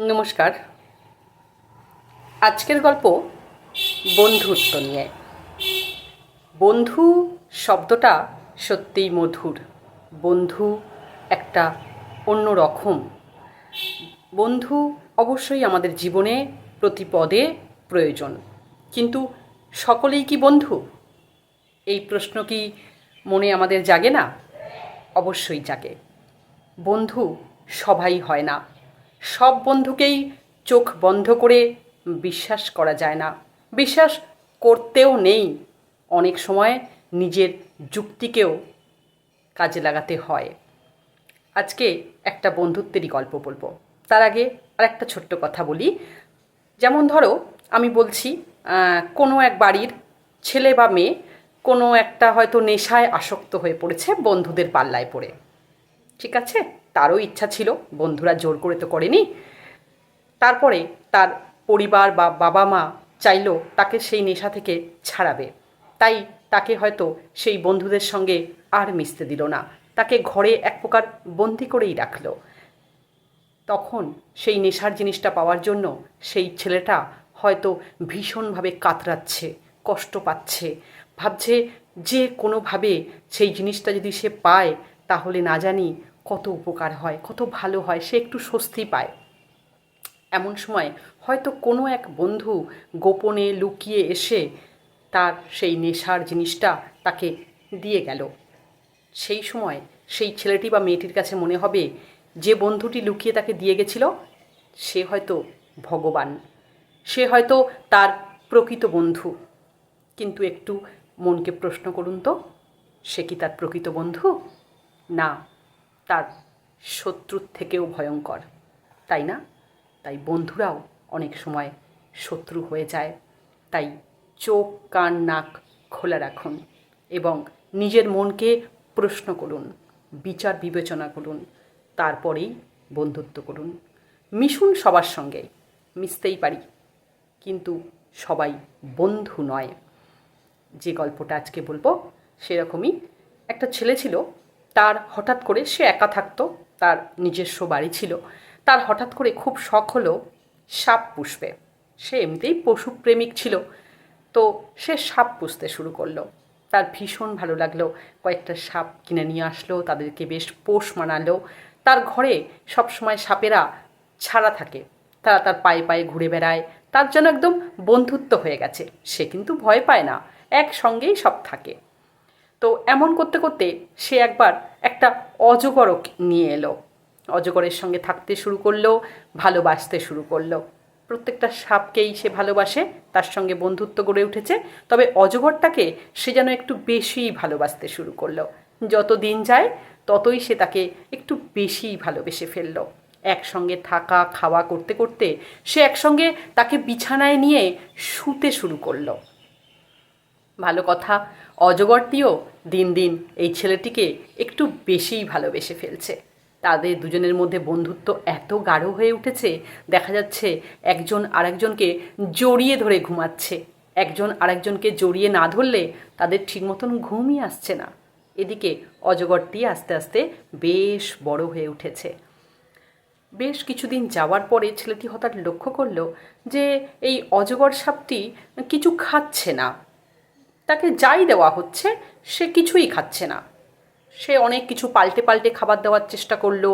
নমস্কার। আজকের গল্প বন্ধুত্ব নিয়ে। বন্ধু শব্দটা সত্যিই মধুর। বন্ধু একটা অন্য রকম। বন্ধু অবশ্যই আমাদের জীবনে প্রতি পদে প্রয়োজন। কিন্তু সকলেই কি বন্ধু? এই প্রশ্ন কি মনে আমাদের জাগে না? অবশ্যই জাগে। বন্ধু সবাই হয় না। সব বন্ধুকেই চোখ বন্ধ করে বিশ্বাস করা যায় না। বিশ্বাস করতেও নেই। অনেক সময় নিজের যুক্তিকেও কাজে লাগাতে হয়। আজকে একটা বন্ধুত্বেরই গল্প বলব। তার আগে আর একটা ছোট্ট কথা বলি। যেমন ধরো, আমি বলছি কোনো এক বাড়ির ছেলে বা মেয়ে কোনো একটা হয়তো নেশায় আসক্ত হয়ে পড়েছে বন্ধুদের পাল্লায় পড়ে। ঠিক আছে? তারও ইচ্ছা ছিল, বন্ধুরা জোর করে তো করেনি। তারপরে তার পরিবার বা বাবা মা চাইলো তাকে সেই নেশা থেকে ছাড়াবে। তাই তাকে হয়তো সেই বন্ধুদের সঙ্গে আর মিশতে দিল না। তাকে ঘরে এক প্রকার বন্দি করেই রাখল। তখন সেই নেশার জিনিসটা পাওয়ার জন্য সেই ছেলেটা হয়তো ভীষণভাবে কাতরাচ্ছে, কষ্ট পাচ্ছে। ভাবছে যে কোনোভাবে সেই জিনিসটা যদি সে পায়, তাহলে না জানি কত উপকার হয়, কত ভালো হয়, সে একটু স্বস্তি পায়। এমন সময় হয়তো কোনো এক বন্ধু গোপনে লুকিয়ে এসে তার সেই নেশার জিনিসটা তাকে দিয়ে গেল। সেই সময় সেই ছেলেটি বা মেয়েটির কাছে মনে হবে, যে বন্ধুটি লুকিয়ে তাকে দিয়ে গেছিল, সে হয়তো ভগবান। সে হয়তো তার প্রকৃত বন্ধু। কিন্তু একটু মনকে প্রশ্ন করুন তো, সে কি তার প্রকৃত বন্ধু? না। তার শত্রুর থেকেও ভয়ঙ্কর। তাই না? তাই বন্ধুরাও অনেক সময় শত্রু হয়ে যায়। তাই চোখ, কান, নাক খোলা রাখুন এবং নিজের মনকে প্রশ্ন করুন, বিচার বিবেচনা করুন, তারপরেই বন্ধুত্ব করুন। মিশুন সবার সঙ্গে, মিশতেই পারি, কিন্তু সবাই বন্ধু নয়। যে গল্পটা আজকে বলব, সেরকমই একটা ছেলে ছিল তার হঠাৎ করে সে একা থাকতো, তার নিজস্ব বাড়ি ছিল। তার হঠাৎ করে খুব শখ হলো সাপ পুষবে। সে এমনিতেই পশুপ্রেমিক ছিল। তো সে সাপ পুষতে শুরু করল। তার ভীষণ ভালো লাগল। কয়েকটা সাপ কিনে নিয়ে আসলো, তাদেরকে বেশ পোষ মানালো। তার ঘরে সবসময় সাপেরা ছাড়া থাকে। তারা তার পায়ে পায়ে ঘুরে বেড়ায়। তার যেন একদম বন্ধুত্ব হয়ে গেছে। সে কিন্তু ভয় পায় না। একসঙ্গেই সব থাকে। তো এমন করতে করতে সে একবার একটা অজগরও নিয়ে এলো। অজগরের সঙ্গে থাকতে শুরু করল, ভালোবাসতে শুরু করল। প্রত্যেকটা সাপকেই সে ভালোবাসে, তার সঙ্গে বন্ধুত্ব গড়ে উঠেছে। তবে অজগরটাকে সে যেন একটু বেশিই ভালোবাসতে শুরু করল। যত দিন যায়, ততই সে তাকে একটু বেশিই ভালোবেসে ফেলল। একসঙ্গে থাকা, খাওয়া করতে করতে সে একসঙ্গে তাকে বিছানায় নিয়ে শুতে শুরু করল। ভালো কথা অজগরটিও দিন দিন এই ছেলেটিকে একটু বেশিই ভালোবেসে ফেলছে। তাদের দুজনের মধ্যে বন্ধুত্ব এত গাঢ় হয়ে উঠেছে, দেখা যাচ্ছে একজন আরেকজনকে জড়িয়ে ধরে ঘুমাচ্ছে। একজন আরেকজনকে জড়িয়ে না ধরলে তাদের ঠিক মতন ঘুমই আসছে না। এদিকে অজগরটি আস্তে আস্তে বেশ বড় হয়ে উঠেছে। বেশ কিছুদিন যাওয়ার পরে ছেলেটি হঠাৎ লক্ষ্য করল যে এই অজগর সাপটি কিছু খাচ্ছে না। তাকে যাই দেওয়া হচ্ছে, সে কিছুই খাচ্ছে না। সে অনেক কিছু পাল্টে পাল্টে খাবার দেওয়ার চেষ্টা করল,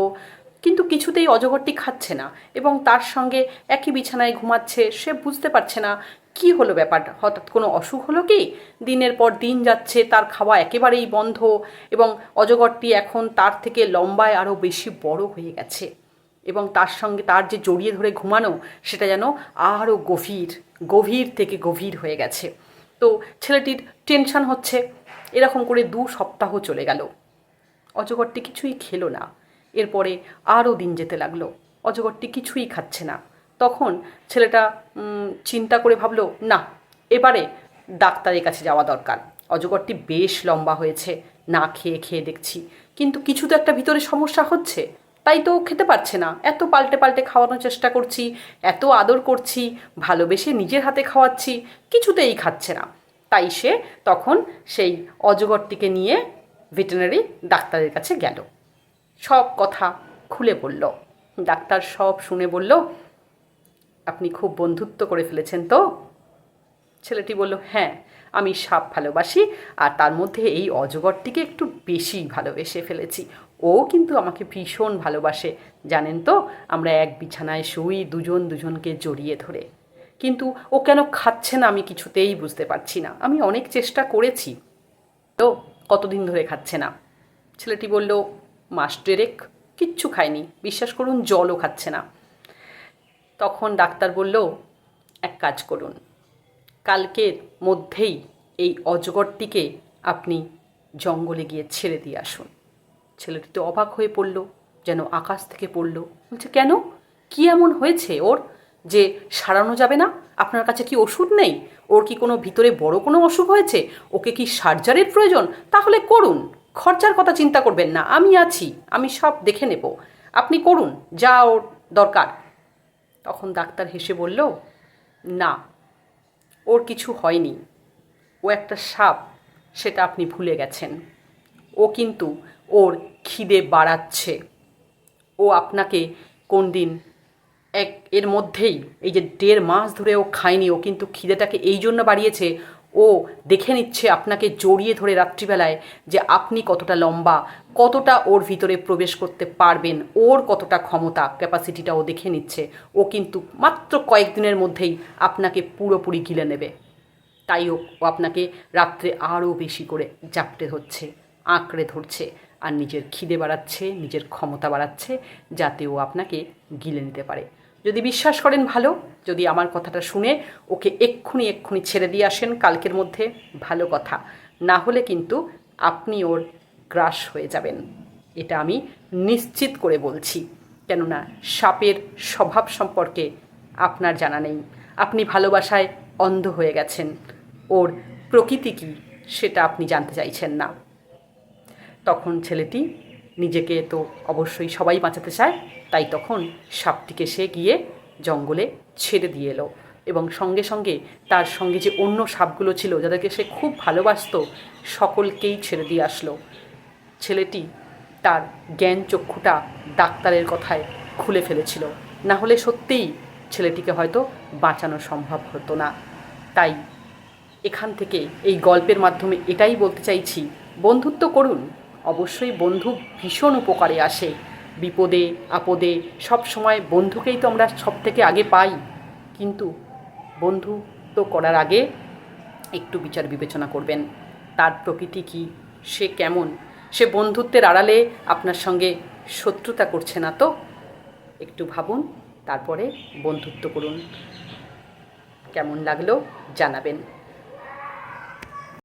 কিন্তু কিছুতেই অজগরটি খাচ্ছে না এবং তার সঙ্গে একই বিছানায় ঘুমাচ্ছে, সে বুঝতে পারছে না কি হলো ব্যাপারটা হঠাৎ কোনো অসুখ হলো কি? দিনের পর দিন যাচ্ছে, তার খাওয়া একেবারেই বন্ধ এবং অজগরটি এখন তার থেকে লম্বায় আরও বেশি বড় হয়ে গেছে এবং তার সঙ্গে তার যে জড়িয়ে ধরে ঘুমানো, সেটা যেন আরও গভীর গভীর থেকে গভীর হয়ে গেছে। তো ছেলেটির টেনশন হচ্ছে। এরকম করে দু সপ্তাহ চলে গেল। অজগরটি কিছুই খেলো না। এরপরে আরও দিন যেতে লাগল। অজগরটি কিছুই খাচ্ছে না। তখন ছেলেটা চিন্তা করে ভাবলো, না, এবারে ডাক্তারের কাছে যাওয়া দরকার। অজগরটি বেশ লম্বা হয়েছে। না খেয়ে খেয়ে দেখছি। কিন্তু কিছু তো একটা ভিতরে সমস্যা হচ্ছে। তাই তো খেতে পারছে না। এত পাল্টে পাল্টে খাওয়ানোর চেষ্টা করছি, এত আদর করছি, ভালোবেসে নিজের হাতে খাওয়াচ্ছি, কিছুতেই খাচ্ছে না। তাই সে তখন সেই অজগরটিকে নিয়ে ভেটেরিনারি ডাক্তারের কাছে গেল। সব কথা খুলে বলল। ডাক্তার সব শুনে বলল, আপনি খুব বন্ধুত্ব করে ফেলেছেন তো? ছেলেটি বলল হ্যাঁ আমি সাপ ভালোবাসি, আর তার মধ্যে এই অজগরটিকে একটু বেশি ভালোবেসে ফেলেছি। ও কিন্তু আমাকে ভীষণ ভালোবাসে, জানেন তো? আমরা এক বিছানায় শুই, দুজন দুজনকে জড়িয়ে ধরে। কিন্তু ও কেন খাচ্ছে না আমি কিছুতেই বুঝতে পারছি না। আমি অনেক চেষ্টা করেছি। তো কতদিন ধরে খাচ্ছে না? ছেলেটি বলল, মাস ডেরেক কিচ্ছু খায়নি বিশ্বাস করুন, জলও খাচ্ছে না। তখন ডাক্তার বলল, এক কাজ করুন। কালকের মধ্যেই এই অজগরটিকে আপনি জঙ্গলে গিয়ে ছেড়ে দিয়ে আসুন। ছেলেটি তো অবাক হয়ে পড়ল, যেন আকাশ থেকে পড়ল। বলছে, কেন? কি এমন হয়েছে ওর? যে সারানো যাবে না? আপনার কাছে কি ওষুধ নেই? ওর কি কোনো ভিতরে বড় কোনো অসুখ হয়েছে? ওকে কি সার্জারির প্রয়োজন? তাহলে করুন। খরচার কথা চিন্তা করবেন না, আমি আছি, আমি সব দেখে নেব। আপনি করুন, যা ওর দরকার। তখন ডাক্তার হেসে বলল, না, ওর কিছু হয়নি। ও একটা সাপ, সেটা আপনি ভুলে গেছেন। কিন্তু ওর খিদে বাড়াচ্ছে। ও আপনাকে কোন দিন এক, এর মধ্যেই এই যে দেড় মাস ধরে ও খায়নি, ও কিন্তু খিদেটাকে এই জন্য বাড়িয়েছে, ও দেখে নিচ্ছে আপনাকে জড়িয়ে ধরে রাত্রিবেলায় যে আপনি কতটা লম্বা, কতটা ওর ভিতরে প্রবেশ করতে পারবেন, ওর কতটা ক্ষমতা ক্যাপাসিটিটা ও দেখে নিচ্ছে। ও কিন্তু মাত্র কয়েকদিনের মধ্যেই আপনাকে পুরোপুরি গিলে নেবে। তাই ও ও আপনাকে রাত্রে আরও বেশি করে জাপটে ধরছে। আঁকড়ে ধরছে আর নিজের খিদে বাড়াচ্ছে, নিজের ক্ষমতা বাড়াচ্ছে যাতে ও আপনাকে গিলে নিতে পারে। যদি বিশ্বাস করেন ভালো, যদি আমার কথাটা শুনে ওকে এক্ষুনি এক্ষুনি ছেড়ে দিয়ে আসেন কালকের মধ্যে, ভালো কথা। না হলে কিন্তু আপনি ওর গ্রাস হয়ে যাবেন। এটা আমি নিশ্চিত করে বলছি। কেননা সাপের স্বভাব সম্পর্কে আপনার জানা নেই। আপনি ভালোবাসায় অন্ধ হয়ে গেছেন। ওর প্রকৃতি কী সেটা আপনি জানতে চাইছেন না। তখন ছেলেটি নিজেকে তো অবশ্যই সবাই বাঁচাতে চায়, তাই তখন সাপটিকে সে গিয়ে জঙ্গলে ছেড়ে দিয়ে এলো এবং সঙ্গে সঙ্গে তার সঙ্গে যে অন্য সাপগুলো ছিল যাদেরকে সে খুব ভালোবাসতো, সকলকেই ছেড়ে দিয়ে আসলো। ছেলেটি তার জ্ঞান চক্ষুটা ডাক্তারের কথায় খুলে ফেলেছিল। না হলে সত্যিই ছেলেটিকে হয়তো বাঁচানো সম্ভব হতো না। তাই এখান থেকে এই গল্পের মাধ্যমে এটাই বলতে চাইছি, বন্ধুত্ব করুন। অবশ্যই বন্ধু ভীষণ উপকারে আসে। বিপদে, আপদে, সব সময় বন্ধুকেই তো আমরা সব থেকে আগে পাই। কিন্তু বন্ধুত্ব করার আগে একটু বিচার বিবেচনা করবেন। তার প্রকৃতি কি? সে কেমন? সে বন্ধুত্বের আড়ালে আপনার সঙ্গে শত্রুতা করছে না তো? একটু ভাবুন, তারপরে বন্ধুত্ব করুন। কেমন লাগল জানাবেন।